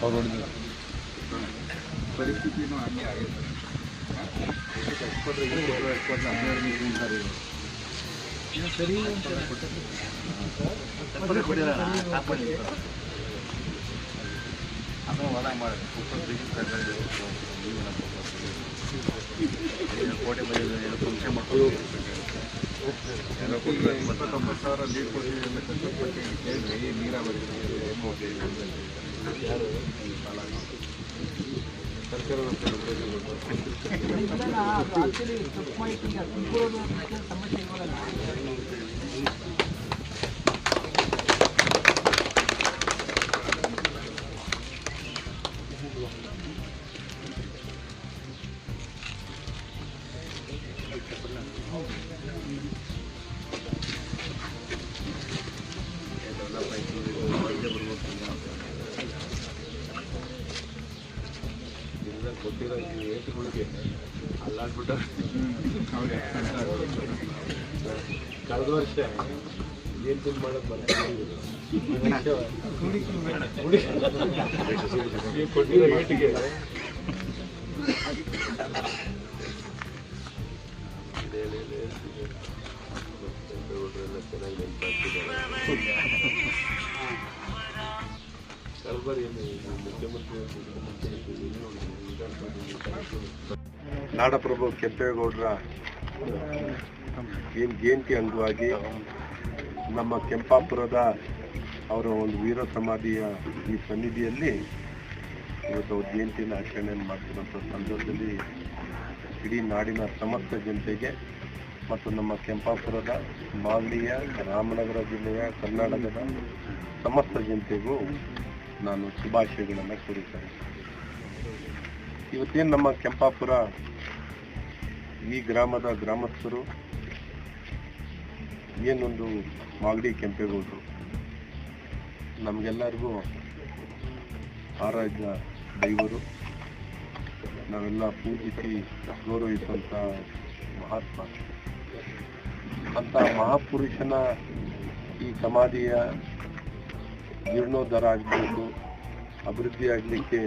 ಅವ್ರು ಹೊಡೆದ್ರು ಪರಿಸ್ಥಿತಿನೂ ಹಂಗೆ ಆಗಿದೆ ಎಕ್ಸ್ಪೋರ್ಟ್ರ್ ಇದು ಕೊಟ್ಟರು ಎಕ್ಸ್ಪೋರ್ಟ್ರ್ ಹನ್ನೆರಡು ಮೀಟರ್ ನಿಂತಾರೆ ಅದು ಹೊಲ ಮಾಡಿ ಕೋಟೆ ಬೈದು ಫಂಕ್ಷನ್ ಮಾಡ್ಕೊಂಡು ಇಪ್ಪತ್ತೊಂಬತ್ತು ಸಾವಿರ ಲೀಡ್ ಕೊಟ್ಟಿದ್ದೀವಿ ಅಂತ ಕಷ್ಟಪಟ್ಟು ಕೇಳಿದ್ವಿ ನೀರಾವರಿ ಯಾರು ಸರ್ಕಾರದ ಡೆವಲಪ್ ಈ ಏಟುಗಳಿಗೆ ಅಲ್ಲಾಡ್ಬಿಟ್ಟು ಕಳೆದ ವರ್ಷ ಏನು ತಿಂದು ಮಾಡೋದು ಬರ್ತಾರೆ ಕೊಟ್ಟಿರೋ ಏಟಿಗೆ. ಕೆಂಪೇಗೌಡರೆಲ್ಲ ಚೆನ್ನಾಗಿ ನೆನಪಾಗ್ತಿದ್ದಾರೆ ನಾಡಪ್ರಭು ಕೆಂಪೇಗೌಡರ ಏನು ಜಯಂತಿ ಅಂಗವಾಗಿ ನಮ್ಮ ಕೆಂಪಾಪುರದ ಅವರ ಒಂದು ವೀರ ಸಮಾಧಿಯ ಈ ಸನ್ನಿಧಿಯಲ್ಲಿ ಇವತ್ತು ಜಯಂತಿಯನ್ನು ಆಚರಣೆಯನ್ನು ಮಾಡ್ತಿರೋಂಥ ಸಂದರ್ಭದಲ್ಲಿ ಇಡೀ ನಾಡಿನ ಸಮಸ್ತ ಜನತೆಗೆ ಮತ್ತು ನಮ್ಮ ಕೆಂಪಾಪುರದ ಮಾಗಡಿಯ ರಾಮನಗರ ಜಿಲ್ಲೆಯ, ಕರ್ನಾಟಕದ ಸಮಸ್ತ ಜನತೆಗೂ ನಾನು ಶುಭಾಶಯಗಳನ್ನು ಕೋರುತ್ತೇನೆ ಇವತ್ತೇನು ನಮ್ಮ ಕೆಂಪಾಪುರ ಈ ಗ್ರಾಮದ ಗ್ರಾಮಸ್ಥರು ಏನೊಂದು ಮಾಗಡಿ ಕೆಂಪೇಗೌಡರು, ನಮಗೆಲ್ಲರಿಗೂ ಆರಾಧ್ಯ ದೈವರು, ನಾವೆಲ್ಲ ಪೂಜಿಸಿ ಗೌರವಿಸುವಂಥ ಮಹಾತ್ಮ. ಅಂತ ಮಹಾಪುರುಷನ ಈ ಸಮಾಧಿಯ ಜೀರ್ಣೋದ್ಧಾರ ಆಗಬೇಕು ಅಭಿವೃದ್ಧಿ ಆಗಲಿಕ್ಕೆ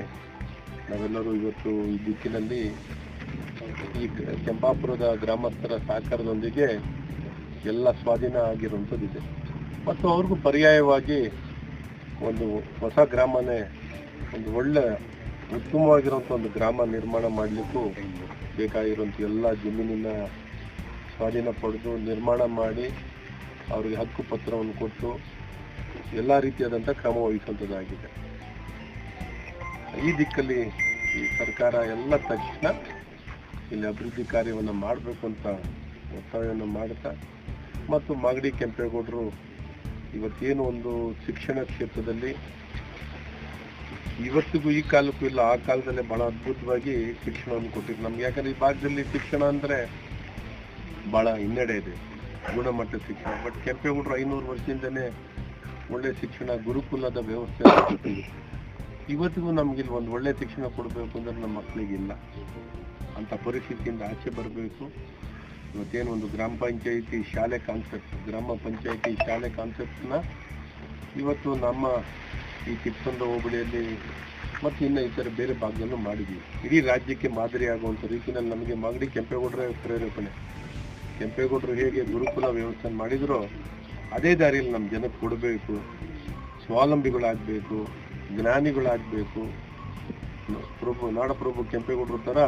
ನಾವೆಲ್ಲರೂ ಇವತ್ತು ಈ ದಿಕ್ಕಿನಲ್ಲಿ ಈ ಚಂಪಾಪುರದ ಗ್ರಾಮಸ್ಥರ ಸಹಕಾರದೊಂದಿಗೆ ಎಲ್ಲ ಸ್ವಾಧೀನ ಆಗಿರುವಂಥದ್ದಿದೆ. ಮತ್ತು ಅವ್ರಿಗೂ ಪರ್ಯಾಯವಾಗಿ ಒಂದು ಹೊಸ ಗ್ರಾಮನೇ, ಒಂದು ಒಳ್ಳೆ ಉತ್ತಮವಾಗಿರುವಂಥ ಒಂದು ಗ್ರಾಮ ನಿರ್ಮಾಣ ಮಾಡಲಿಕ್ಕೂ ಬೇಕಾಗಿರುವಂಥ ಎಲ್ಲ ಜಮೀನಿನ ಸ್ವಾಧೀನ ಪಡೆದು ನಿರ್ಮಾಣ ಮಾಡಿ ಅವರಿಗೆ ಹಕ್ಕು ಪತ್ರವನ್ನು ಕೊಟ್ಟು ಎಲ್ಲ ರೀತಿಯಾದಂಥ ಕ್ರಮ ವಹಿಸುವಂಥದ್ದಾಗಿದೆ ಈ ದಿಕ್ಕಲ್ಲಿ ಈ ಸರ್ಕಾರ ಎಲ್ಲ ತಕ್ಷಣ ಇಲ್ಲಿ ಅಭಿವೃದ್ಧಿ ಕಾರ್ಯವನ್ನು ಮಾಡಬೇಕು ಅಂತ ಒತ್ತಾಯವನ್ನು ಮಾಡ್ತಾ ಮತ್ತು ಮಾಗಡಿ ಕೆಂಪೇಗೌಡರು ಇವತ್ತೇನು ಒಂದು ಶಿಕ್ಷಣ ಕ್ಷೇತ್ರದಲ್ಲಿ ಇವತ್ತಿಗೂ ಈ ಕಾಲಕ್ಕೂ ಇಲ್ಲ, ಆ ಕಾಲದಲ್ಲೇ ಬಹಳ ಅದ್ಭುತವಾಗಿ ಶಿಕ್ಷಣವನ್ನು ಕೊಟ್ಟಿದ್ರು. ನಮ್ಗೆ ಯಾಕಂದ್ರೆ ಈ ಭಾಗದಲ್ಲಿ ಶಿಕ್ಷಣ ಅಂದ್ರೆ ಬಹಳ ಹಿನ್ನಡೆ ಇದೆ, ಗುಣಮಟ್ಟ ಶಿಕ್ಷಣ. ಬಟ್ ಕೆಂಪೇಗೌಡರು ಐನೂರು ವರ್ಷದಿಂದನೇ ಒಳ್ಳೆ ಶಿಕ್ಷಣ, ಗುರುಕುಲದ ವ್ಯವಸ್ಥೆ. ಇವತ್ತಿಗೂ ನಮ್ಗೆ ಇಲ್ಲಿ ಒಂದು ಒಳ್ಳೆ ಶಿಕ್ಷಣ ಕೊಡಬೇಕು ಅಂದ್ರೆ ನಮ್ಮ ಮಕ್ಕಳಿಗಿಲ್ಲ ಅಂತ ಪರಿಸ್ಥಿತಿಯಿಂದ ಆಚೆ ಬರಬೇಕು. ಇವತ್ತೇನು ಒಂದು ಗ್ರಾಮ ಪಂಚಾಯಿತಿ ಶಾಲೆ ಕಾನ್ಸೆಪ್ಟ್ ಗ್ರಾಮ ಪಂಚಾಯಿತಿ ಶಾಲೆ ಕಾನ್ಸೆಪ್ಟ್ನ ಇವತ್ತು ನಮ್ಮ ಈ ಕಿತ್ತಂದ ಹೋಬಳಿಯಲ್ಲಿ ಮತ್ತು ಇನ್ನು ಇತರ ಬೇರೆ ಭಾಗದಲ್ಲೂ ಮಾಡಿದ್ವಿ. ಇಡೀ ರಾಜ್ಯಕ್ಕೆ ಮಾದರಿ ಆಗುವಂಥ ರೀತಿಯಲ್ಲಿ ನಮಗೆ ಮಾಗಡಿ ಕೆಂಪೇಗೌಡರ ಪ್ರೇರೇಪಣೆ. ಕೆಂಪೇಗೌಡರು ಹೇಗೆ ಗುರುಕುಲ ವ್ಯವಸ್ಥೆ ಮಾಡಿದ್ರೋ ಅದೇ ದಾರಿಯಲ್ಲಿ ನಮ್ಮ ಜನಕ್ಕೆ ಕೊಡಬೇಕು, ಸ್ವಾವಲಂಬಿಗಳಾಗಬೇಕು, ಜ್ಞಾನಿಗಳಾಗಬೇಕು. ಪ್ರಭು, ನಾಡಪ್ರಭು ಕೆಂಪೇಗೌಡರ ಥರ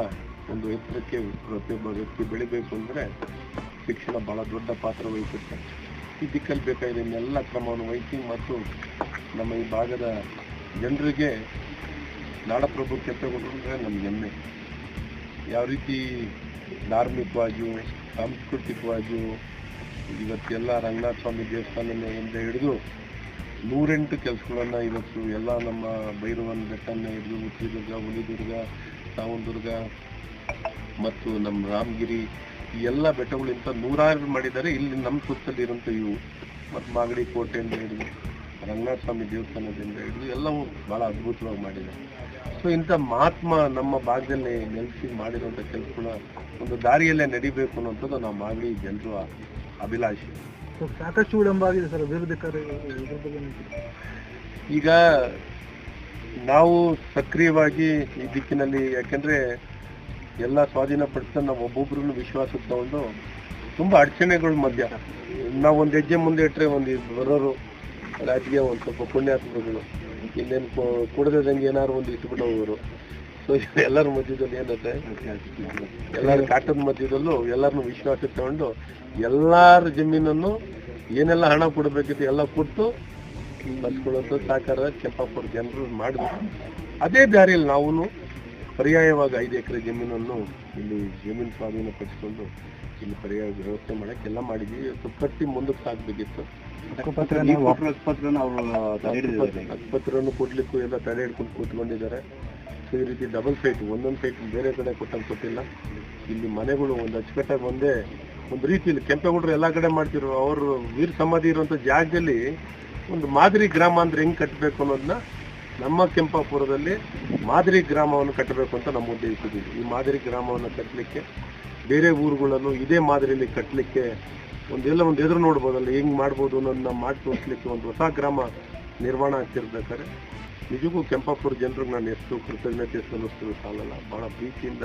ಒಂದು ಎತ್ತರಕ್ಕೆ ಪ್ರತಿಯೊಬ್ಬ ವ್ಯಕ್ತಿ ಬೆಳಿಬೇಕು ಅಂದರೆ ಶಿಕ್ಷಣ ಬಹಳ ದೊಡ್ಡ ಪಾತ್ರ ವಹಿಸುತ್ತೆ. ಈ ದಿಕ್ಕಲ್ಲಿ ಬೇಕಾಗಿದೆ ಇನ್ನೆಲ್ಲ ಕ್ರಮವನ್ನು ವಹಿಸಿ ಮತ್ತು ನಮ್ಮ ಈ ಭಾಗದ ಜನರಿಗೆ ನಾಡಪ್ರಭು ಕೆಂಪೇಗೌಡರು ಅಂದರೆ ನಮ್ಗೆ ಹೆಮ್ಮೆ. ಯಾವ ರೀತಿ ಧಾರ್ಮಿಕವಾಗಿಯೂ ಸಾಂಸ್ಕೃತಿಕವಾಗಿಯೂ ಇವತ್ತೆಲ್ಲ ರಂಗನಾಥ ಸ್ವಾಮಿ ದೇವಸ್ಥಾನದಿಂದ ಹಿಡಿದು ನೂರೆಂಟು ಕೆಲಸಗಳನ್ನು ಇವತ್ತು ಎಲ್ಲ ನಮ್ಮ ಭೈರವನ ಬೆಟ್ಟನ ಹಿಡಿದು ಉತ್ತರದುರ್ಗ ಹುಲಿದುರ್ಗ ಸಾವನದುರ್ಗ ಮತ್ತು ನಮ್ಮ ರಾಮಗಿರಿ ಎಲ್ಲ ಬೆಟ್ಟಗಳಿಂದ ನೂರಾರು ಮಾಡಿದ್ದಾರೆ ಇಲ್ಲಿ ನಮ್ಮ ಸುತ್ತಲ್ಲಿ ಇರುವಂಥ ಇವು. ಮತ್ತು ಮಾಗಡಿ ಕೋಟೆಯಿಂದ ಹಿಡಿದು ರಂಗನಾಥ ಸ್ವಾಮಿ ದೇವಸ್ಥಾನದಿಂದ ಹಿಡಿದು ಎಲ್ಲವೂ ಬಹಳ ಅದ್ಭುತವಾಗಿ ಮಾಡಿದ್ದಾರೆ ಸೊ ಇಂಥ ಮಹಾತ್ಮ ನಮ್ಮ ಭಾಗದಲ್ಲಿ ನೆಲೆಸಿ ಮಾಡಿರುವಂಥ ಕೆಲಸಗಳ ಒಂದು ದಾರಿಯಲ್ಲೇ ನಡಿಬೇಕು ಅನ್ನೋಂಥದ್ದು ನಾವು ಮಾಗಡಿ ಜನರು ಅಭಿಲಾಷೆ. ಸಾಕಷ್ಟು ವಿಳಂಬ ಆಗಿದೆ ಸರ್ ಅಭಿವೃದ್ಧಿ ಕಾರ್ಯ ಈಗ ನಾವು ಸಕ್ರಿಯವಾಗಿ ಈ ದಿಕ್ಕಿನಲ್ಲಿ ಯಾಕೆಂದ್ರೆ ಎಲ್ಲ ಸ್ವಾಧೀನಪಡಿಸ್ತಾ ನಾವು ಒಬ್ಬೊಬ್ರು ವಿಶ್ವಾಸಕ್ಕೆ ತಗೊಂಡು ತುಂಬಾ ಅಡಚಣೆಗಳ ಮಧ್ಯ. ನಾವು ಒಂದು ಹೆಜ್ಜೆ ಮುಂದೆ ಇಟ್ಟರೆ ಒಂದು ಬರೋರು ರಾಜಕೀಯ ಒಂದು ಸ್ವಲ್ಪ ಪುಣ್ಯಾತ್ಮಗಳು ಇನ್ನೇನು ಕುಡದಂಗೆ ಏನಾದ್ರು ಒಂದು ಇಟ್ಬಿಟ್ಟು ಹೋಗೋರು ಸೊ ಎಲ್ಲರ ಮಧ್ಯದಲ್ಲಿ ಏನಂತೆ ಎಲ್ಲರ ಕಾಟದ ಮಧ್ಯದಲ್ಲೂ ಎಲ್ಲರನ್ನು ವಿಶ್ವಾಸಕ್ಕೆ ತಗೊಂಡು ಎಲ್ಲರ ಜಮೀನನ್ನು ಏನೆಲ್ಲ ಹಣ ಕೊಡಬೇಕಿತ್ತು ಎಲ್ಲ ಕೊಟ್ಟು ಬಸ್ಕೊಳ್ಳೋದು ಸಾಕಾರ ಕೆಂಪಾಪುರ ಜನರು ಮಾಡಿದ್ರು ಅದೇ ದಾರಿಯಲ್ಲಿ ನಾವು ಪರ್ಯಾಯವಾಗಿ ಐದು ಎಕರೆ ಜಮೀನನ್ನು ಇಲ್ಲಿ ಜಮೀನು ಸ್ವಾಧೀನ ಪಡಿಸ್ಕೊಂಡು ಇಲ್ಲಿ ಪರ್ಯಾಯ ವ್ಯವಸ್ಥೆ ಮಾಡಕ್ಕೆ ಎಲ್ಲ ಮಾಡಿದ್ವಿ. ಇವತ್ತು ಕಟ್ಟಿ ಮುಂದಕ್ಕೆ ಸಾಕಬೇಕಿತ್ತು. ಆಸ್ಪತ್ರೆಯನ್ನು ಕೊಡ್ಲಿಕ್ಕೂ ಎಲ್ಲ ತಡೆ ಹಿಡ್ಕೊಂಡು ಕೂತ್ಕೊಂಡಿದ್ದಾರೆ. ಈ ರೀತಿ ಡಬಲ್ ಸೈಟ್ ಒಂದೊಂದು ಸೈಟ್ ಬೇರೆ ಕಡೆ ಕೊಟ್ಟಂಗೆ ಕೊಟ್ಟಿಲ್ಲ. ಇಲ್ಲಿ ಮನೆಗಳು ಒಂದು ಅಚ್ಚುಕಟ್ಟಾಗಿ ಒಂದೇ ಒಂದು ರೀತಿಯಲ್ಲಿ ಕೆಂಪೇಗೌಡರು ಎಲ್ಲ ಕಡೆ ಮಾಡ್ತಿರೋ ಅವರು ವೀರ ಸಮಾಧಿ ಇರುವಂತ ಜಾಗದಲ್ಲಿ ಒಂದು ಮಾದರಿ ಗ್ರಾಮ ಅಂದ್ರೆ ಹೆಂಗೆ ಕಟ್ಟಬೇಕು ಅನ್ನೋದನ್ನ ನಮ್ಮ ಕೆಂಪಾಪುರದಲ್ಲಿ ಮಾದರಿ ಗ್ರಾಮವನ್ನು ಕಟ್ಟಬೇಕು ಅಂತ ನಮ್ಮ ಉದ್ದೇಶ ಈ ಮಾದರಿ ಗ್ರಾಮವನ್ನು ಕಟ್ಟಲಿಕ್ಕೆ ಬೇರೆ ಊರುಗಳನ್ನು ಇದೇ ಮಾದರಿಯಲ್ಲಿ ಕಟ್ಟಲಿಕ್ಕೆ ಒಂದೆಲ್ಲ ಒಂದು ಎದುರು ನೋಡ್ಬೋದಲ್ಲ, ಹೆಂಗೆ ಮಾಡ್ಬೋದು ಅನ್ನೋದನ್ನ ಮಾಡಿ ತೋರಿಸ್ಲಿಕ್ಕೆ ಒಂದು ಹೊಸ ಗ್ರಾಮ ನಿರ್ಮಾಣ ಆಗ್ತಿರ್ಬೇಕಾದ್ರೆ ನಿಜಕ್ಕೂ ಕೆಂಪಾಪುರ ಜನರಿಗೆ ನಾನು ಎಷ್ಟು ಕೃತಜ್ಞತೆ ಸಲ್ಲಿಸ್ತೀವಿ ಸಾಲಲ್ಲ ಬಹಳ ಪ್ರೀತಿಯಿಂದ.